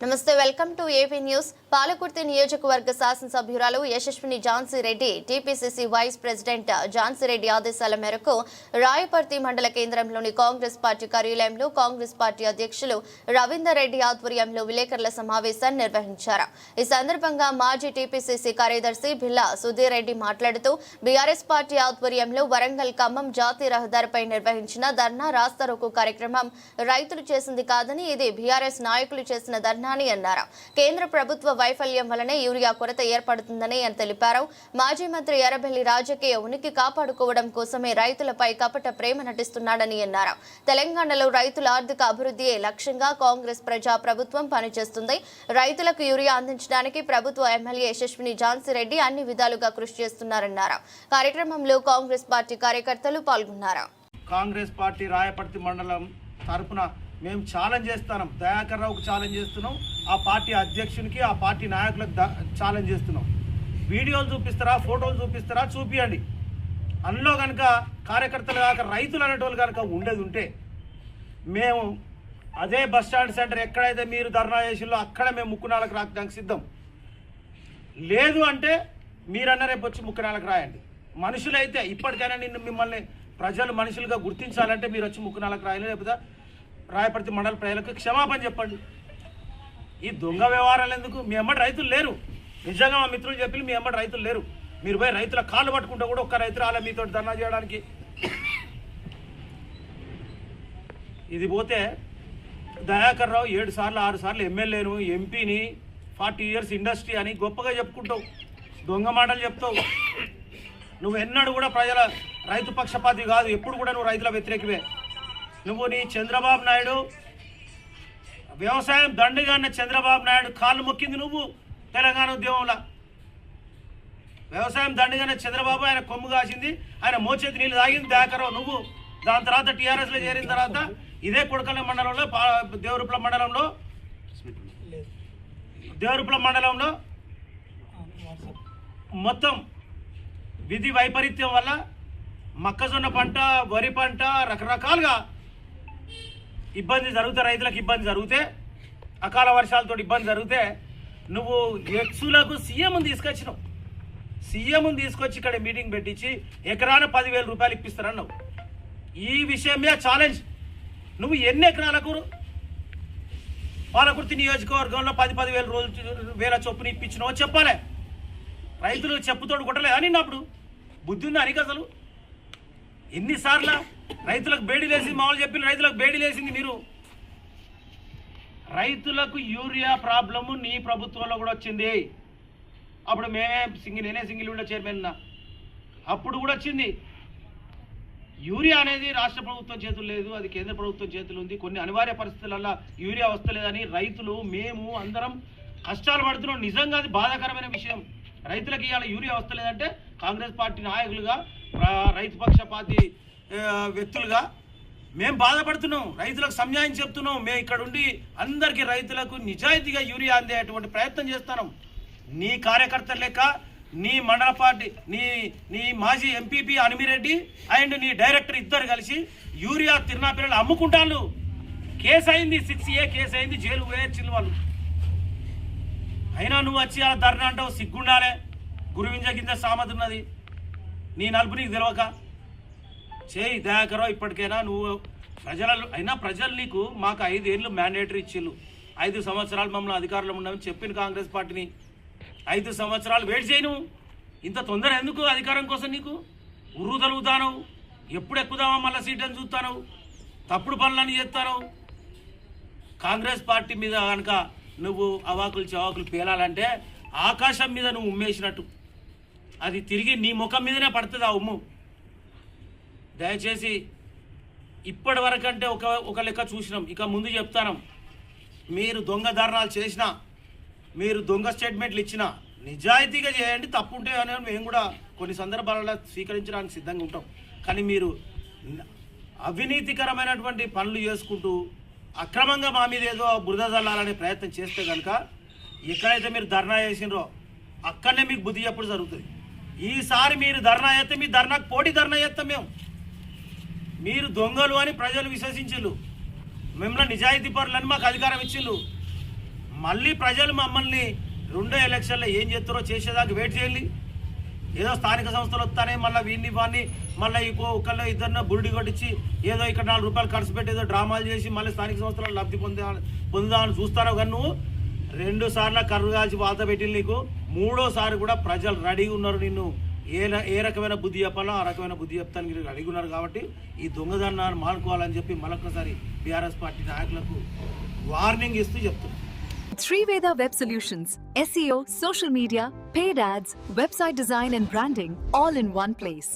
నమస్తే welcome to AP news. Palakurthi నియోజకవర్గ శాసనసభ్యురాలు Yashaswini Jhansi Reddy TPCC vice president Jhansi Reddy ఆదేశాల మేరకు రాయపర్తి మండల కేంద్రంలోని కాంగ్రెస్ పార్టీ కార్యాలయంలో కాంగ్రెస్ పార్టీ అధ్యక్షులు రవీందర్ రెడ్డి ఆధ్వర్యంలో విలేకరుల సమావేశాన్ని నిర్వహించారు. ఈ సందర్భంగా మాజీ టీపీసీసీ కార్యదర్శి భిల్లా సుధీర్ రెడ్డి మాట్లాడుతూ బీఆర్ఎస్ పార్టీ ఆధ్వర్యంలో వరంగల్ ఖమ్మం జాతీయ రహదారిపై నిర్వహించిన ధర్నా రాస్తారోకు కార్యక్రమం రైతులు చేసింది కాదని ఇది బీఆర్ఎస్ నాయకులు చేసిన ధర్నా అని అన్నారు. కేంద్ర ప్రభుత్వ వైఫల్యం వలనే యూరియా కొరత ఏర్పడుతుందని అని తెలిపారు. మాజీ మంత్రి ఎర్రబెల్లి రాజకీయ ఉనికి కాపాడుకోవడం కోసమే రైతులపై కపట ప్రేమ నటిస్తున్నాడని అన్నారు. తెలంగాణలో రైతుల ఆర్థిక అభివృద్ధియే లక్ష్యంగా కాంగ్రెస్ ప్రజా ప్రభుత్వం పనిచేస్తుంది? రైతులకు యూరియా అందించడానికి ప్రభుత్వ ఎమ్మెల్యే యశస్విని ఝాన్సీ రెడ్డి అన్ని విధాలుగా కృషి చేస్తున్నారన్నారు. కార్యక్రమంలో కాంగ్రెస్ పార్టీ కార్యకర్తలు పాల్గొన్నారు. కాంగ్రెస్ పార్టీ రాయపర్తి మండలం తరపున మేము ఛాలెంజ్ చేస్తున్నాం. దయాకర్ రావుకు ఛాలెంజ్ చేస్తున్నాం. ఆ పార్టీ అధ్యక్షునికి ఆ పార్టీ నాయకులకు ఛాలెంజ్ చేస్తున్నాం. వీడియోలు చూపిస్తారా ఫోటోలు చూపిస్తారా? చూపియండి. అందులో కనుక కార్యకర్తలు కాక రైతులు అనేటోళ్ళు కనుక ఉండేది ఉంటే మేము అదే బస్ స్టాండ్ సెంటర్ ఎక్కడైతే మీరు ధర్నా చేసిల్లో అక్కడ మేము ముక్కునాలకు రాకడానికి సిద్ధం. లేదు అంటే మీరన్న రేపు వచ్చి ముక్కునాలకు రాయండి. మనుషులైతే ఇప్పటికైనా నిన్ను మిమ్మల్ని ప్రజలు మనుషులుగా గుర్తించాలంటే మీరు వచ్చి ముక్కునాలకు రాయాలి. లేకపోతే రాయపర్తి మండల ప్రజలకు క్షమాపణ చెప్పండి. ఈ దొంగ వ్యవహారాలు ఎందుకు? మీ అమ్మటి రైతులు లేరు. నిజంగా మా మిత్రులు చెప్పి మీ అమ్మటి రైతులు లేరు. మీరు పోయి రైతుల కాళ్ళు పట్టుకుంటే కూడా ఒక్క రైతు రాలే మీతో ధర్నా చేయడానికి. ఇది పోతే దయాకర్ రావు ఏడు సార్లు ఆరు సార్లు ఎమ్మెల్యేను ఎంపీని ఫార్టీ ఇయర్స్ ఇండస్ట్రీ అని గొప్పగా చెప్పుకుంటావు. దొంగ మాటలు చెప్తావు. నువ్వు ఎన్నడూ కూడా ప్రజల రైతు పక్షపాతి కాదు. ఎప్పుడు కూడా నువ్వు రైతుల వ్యతిరేకమే. నువ్వు నీ చంద్రబాబు నాయుడు వ్యవసాయం దండగాన్న చంద్రబాబు నాయుడు కాళ్ళు మొక్కింది నువ్వు తెలంగాణ ఉద్యమంలో. వ్యవసాయం దండగానే చంద్రబాబు ఆయన కొమ్ము కాసింది ఆయన మోచేతి నీళ్ళు తాగింది దాకరావు నువ్వు. దాని తర్వాత టీఆర్ఎస్లో చేరిన తర్వాత ఇదే కొడకల్ల మండలంలో దేవరూప్ల మండలంలో దేవరూప్ల మండలంలో మొత్తం విధి వైపరీత్యం వల్ల మొక్కజొన్న పంట వరి పంట రకరకాలుగా ఇబ్బంది జరుగుతే రైతులకు ఇబ్బంది జరిగితే అకాల వర్షాలతో ఇబ్బంది జరిగితే నువ్వు ఎక్సులకు సీఎం తీసుకొచ్చినావు. సీఎంను తీసుకొచ్చి ఇక్కడ మీటింగ్ పెట్టించి ఎకరాన పదివేల రూపాయలు ఇప్పిస్తారన్నావు ఈ విషయమే ఛాలెంజ్ నువ్వు ఎన్ని ఎకరాలకు పాలకుర్తి నియోజకవర్గంలో పది పదివేల రోజులు వేల చొప్పున ఇప్పించినావో చెప్పాలి. రైతులు చెప్పుతోడు కొట్టలే అని నప్పుడు బుద్ధి ఉందా నీకు అసలు? ఎన్నిసార్లు రైతులకు బేడీ లేసింది మామూలు చెప్పిన రైతులకు బేడీ లేసింది మీరు. రైతులకు యూరియా ప్రాబ్లము నీ ప్రభుత్వంలో కూడా వచ్చింది. అప్పుడు మేమే సింగిల్ నేనే సింగిల్ విండో చైర్మన్ అప్పుడు కూడా వచ్చింది. యూరియా అనేది రాష్ట్ర ప్రభుత్వం చేతులు లేదు అది కేంద్ర ప్రభుత్వం చేతులు ఉంది. కొన్ని అనివార్య పరిస్థితులలో యూరియా వస్తలేదని రైతులు మేము అందరం కష్టాలు పడుతున్నాం. నిజంగా అది బాధాకరమైన విషయం. రైతులకు ఇవాళ యూరియా వస్తలేదంటే కాంగ్రెస్ పార్టీ నాయకులుగా రైతు పక్ష పార్టీ వ్యక్తులుగా మేము బాధపడుతున్నాం. రైతులకు సంన్యాయం చెప్తున్నాం. మేము ఇక్కడ ఉండి అందరికీ రైతులకు నిజాయితీగా యూరియా అందేటువంటి ప్రయత్నం చేస్తున్నాం. నీ కార్యకర్త లేక నీ మండల పార్టీ నీ నీ మాజీ ఎంపీపీ అనిమిరెడ్డి అండ్ నీ డైరెక్టర్ ఇద్దరు కలిసి యూరియా తిరునా పిల్లలు అమ్ముకుంటాను కేసు అయింది సిక్స్ ఏ కేసు అయింది జైలు వేయచ్చింది వాళ్ళు. అయినా నువ్వు వచ్చి అలా ధర్నా అంటావు సిగ్గుండాలే. గురువింజ కింద సామతి ఉన్నది నీ నలుపు నీకు తెలియక చేయి దయాకరో ఇప్పటికైనా నువ్వు ప్రజల అయినా ప్రజలు నీకు మాకు ఐదేళ్ళు మ్యాండేటరీ ఇచ్చిళ్ళు. ఐదు సంవత్సరాలు మమ్మల్ని అధికారంలో ఉన్నామని చెప్పిన కాంగ్రెస్ పార్టీని. ఐదు సంవత్సరాలు వెయిట్ చేయను ఇంత తొందర ఎందుకు అధికారం కోసం నీకు? ఉర్రు తలుగుతానవు ఎప్పుడు ఎక్కుదామా మళ్ళీ సీట్ అని చూస్తాను తప్పుడు పనులని చేస్తాను కాంగ్రెస్ పార్టీ మీద కనుక నువ్వు అవాకులు చవాకులు పేలాలంటే ఆకాశం మీద నువ్వు ఉమ్మేసినట్టు. అది తిరిగి నీ ముఖం మీదనే పడుతుంది ఆ ఉమ్ము. దయచేసి ఇప్పటి వరకంటే ఒక ఒక లెక్క చూసినాం. ఇక ముందు చెప్తాను. మీరు దొంగ ధర్నాలు చేసినా మీరు దొంగ స్టేట్మెంట్లు ఇచ్చినా నిజాయితీగా చేయండి తప్పు ఉంటే అని మేము కూడా కొన్ని సందర్భాలలో స్వీకరించడానికి సిద్ధంగా ఉంటాం. కానీ మీరు అవినీతికరమైనటువంటి పనులు చేసుకుంటూ అక్రమంగా మా మీద ఏదో బురద జల్లాలనే ప్రయత్నం చేస్తే కనుక ఎక్కడైతే మీరు ధర్నా చేసినరో అక్కడనే మీకు బుద్ధి ఎప్పుడు జరుగుతుంది. ఈసారి మీరు ధర్నా చేస్తే మీ ధర్నాకు పోటీ ధర్నా చేస్తాం మేము. మీరు దొంగలు అని ప్రజలు విశ్వసించు మిమ్మల్ని నిజాయితీ పరులని మాకు అధికారం ఇచ్చిళ్ళు మళ్ళీ ప్రజలు మమ్మల్ని రెండో ఎలక్షన్లో ఏం చేస్తారో చేసేదాకా వెయిట్ చేయాలి ఏదో స్థానిక సంస్థలు వస్తానే మళ్ళీ వీడిని వాడిని మళ్ళీ ఇంకో ఒకళ్ళు ఇద్దరిన బురుడి కొట్టించి ఏదో ఇక్కడ నాలుగు రూపాయలు ఖర్చు పెట్టి ఏదో డ్రామాలు చేసి మళ్ళీ స్థానిక సంస్థలు లబ్ధి పొందా పొందుదామని చూస్తారో కానీ నువ్వు? రెండు సార్లు కర్రు కాల్చి వాత పెట్టింది నీకు. మూడోసారి కూడా ప్రజలు రెడీగా ఉన్నారు నిన్ను. ఏ ఏ రకమైన బుద్ధి చెప్పాలో ఆ రకమైన బుద్ధి చెప్తానికి మీరు రెడీగా ఉన్నారు కాబట్టి ఈ దొంగదన్నాన్ని మానుకోవాలని చెప్పి మరొకసారి బీఆర్ఎస్ పార్టీ నాయకులకు వార్నింగ్ ఇస్తూ చెప్తున్నాను Sriveda web solutions SEO social media paid ads website design and branding all in one place.